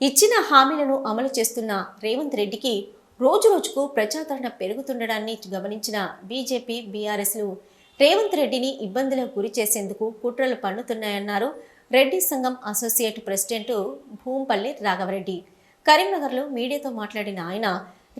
ఇచ్చిన హామీలను అమలు చేస్తున్న రేవంత్ రెడ్డికి రోజురోజుకు ప్రజాదరణ పెరుగుతుండడాన్ని గమనించిన బీజేపీ బీఆర్ఎస్లు రేవంత్ రెడ్డిని ఇబ్బందులకు గురి చేసేందుకు కుట్రలు పన్నుతున్నాయన్నారు రెడ్డి సంఘం అసోసియేట్ ప్రెసిడెంట్ భూంపల్లి రాఘవరెడ్డి. కరీంనగర్లో మీడియాతో మాట్లాడిన ఆయన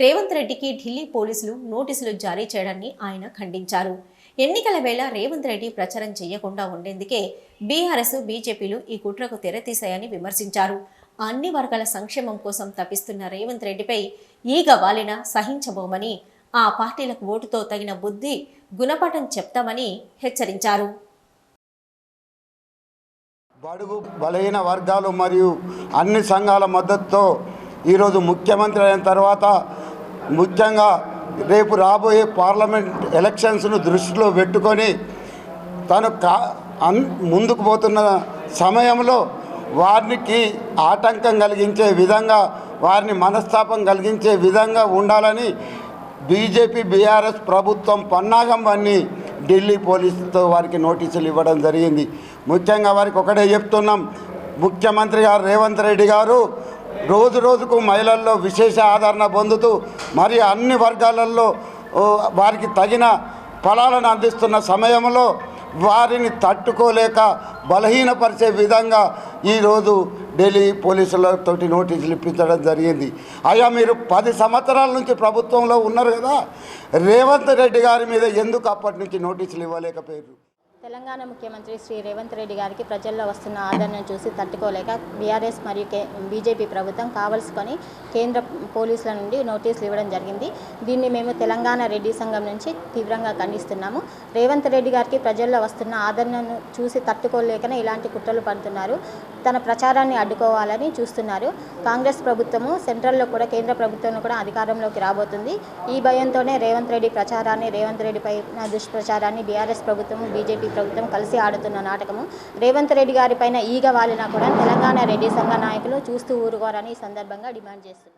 రేవంత్ రెడ్డికి ఢిల్లీ పోలీసులు నోటీసులు జారీ చేయడాన్ని ఆయన ఖండించారు. ఎన్నికల వేళ రేవంత్ రెడ్డి ప్రచారం చేయకుండా ఉండేందుకే బీఆర్ఎస్ బీజేపీలు ఈ కుట్రకు తెరతీశాయని విమర్శించారు. అన్ని వర్గాల సంక్షేమం కోసం తప్పిస్తున్న రేవంత్ రెడ్డిపై ఈగ వాలిన సహించబోమని ఆ పార్టీలకు ఓటుతో తగిన బుద్ధి గుణపాఠం చెప్తామని హెచ్చరించారు. బడుగు బలహీన వర్గాలు మరియు అన్ని సంఘాల మద్దతుతో ఈరోజు ముఖ్యమంత్రి అయిన తర్వాత ముఖ్యంగా రేపు రాబోయే పార్లమెంట్ ఎలక్షన్స్ను దృష్టిలో పెట్టుకొని తను కా ముందుకు పోతున్న సమయంలో వారికి ఆటంకం కలిగించే విధంగా వారిని మనస్తాపం కలిగించే విధంగా ఉండాలని బీజేపీ బీఆర్ఎస్ ప్రభుత్వం పన్నాగం అని ఢిల్లీ పోలీసులతో వారికి నోటీసులు ఇవ్వడం జరిగింది. ముఖ్యంగా వారికి ఒకటే చెప్తున్నాం. ముఖ్యమంత్రి గారు రేవంత్ రెడ్డి గారు రోజు రోజుకు మహిళల్లో విశేష ఆదరణ పొందుతూ మరి అన్ని వర్గాలలో వారికి తగిన ఫలాలను అందిస్తున్న సమయంలో వారిని తట్టుకోలేక బలహీనపరిచే విధంగా ఈరోజు ఢిల్లీ పోలీసులతోటి నోటీసులు ఇప్పించడం జరిగింది. అయ్యా మీరు పది సంవత్సరాల నుంచి ప్రభుత్వంలో ఉన్నారు కదా. రేవంత్ రెడ్డి గారి మీద ఎందుకు అప్పటి నుంచి నోటీసులు ఇవ్వలేకపోయారు? తెలంగాణ ముఖ్యమంత్రి శ్రీ రేవంత్ రెడ్డి గారికి ప్రజల్లో వస్తున్న ఆదరణను చూసి తట్టుకోలేక బీఆర్ఎస్ మరియు కే బీజేపీ ప్రభుత్వం కావలసుకొని కేంద్ర పోలీసుల నుండి నోటీసులు ఇవ్వడం జరిగింది. దీన్ని మేము తెలంగాణ రెడ్డి సంఘం నుంచి తీవ్రంగా ఖండిస్తున్నాము. రేవంత్ రెడ్డి గారికి ప్రజల్లో వస్తున్న ఆదరణను చూసి తట్టుకోలేకనే ఇలాంటి కుట్రలు పడుతున్నారు. తన ప్రచారాన్ని అడ్డుకోవాలని చూస్తున్నారు. కాంగ్రెస్ ప్రభుత్వము సెంట్రల్లో కూడా కేంద్ర ప్రభుత్వంలో కూడా అధికారంలోకి రాబోతుంది. ఈ భయంతోనే రేవంత్ రెడ్డి ప్రచారాన్ని రేవంత్ రెడ్డిపై దుష్ప్రచారాన్ని బీఆర్ఎస్ ప్రభుత్వము బీజేపీ ప్రభుత్వం కలిసి ఆడుతున్న నాటకము. రేవంత్ రెడ్డి గారి పైన ఈగ వాలినా కూడా తెలంగాణ రెడ్డి సంఘ నాయకులు చూస్తూ ఊరుకోరని ఈ సందర్భంగా డిమాండ్ చేస్తున్నారు.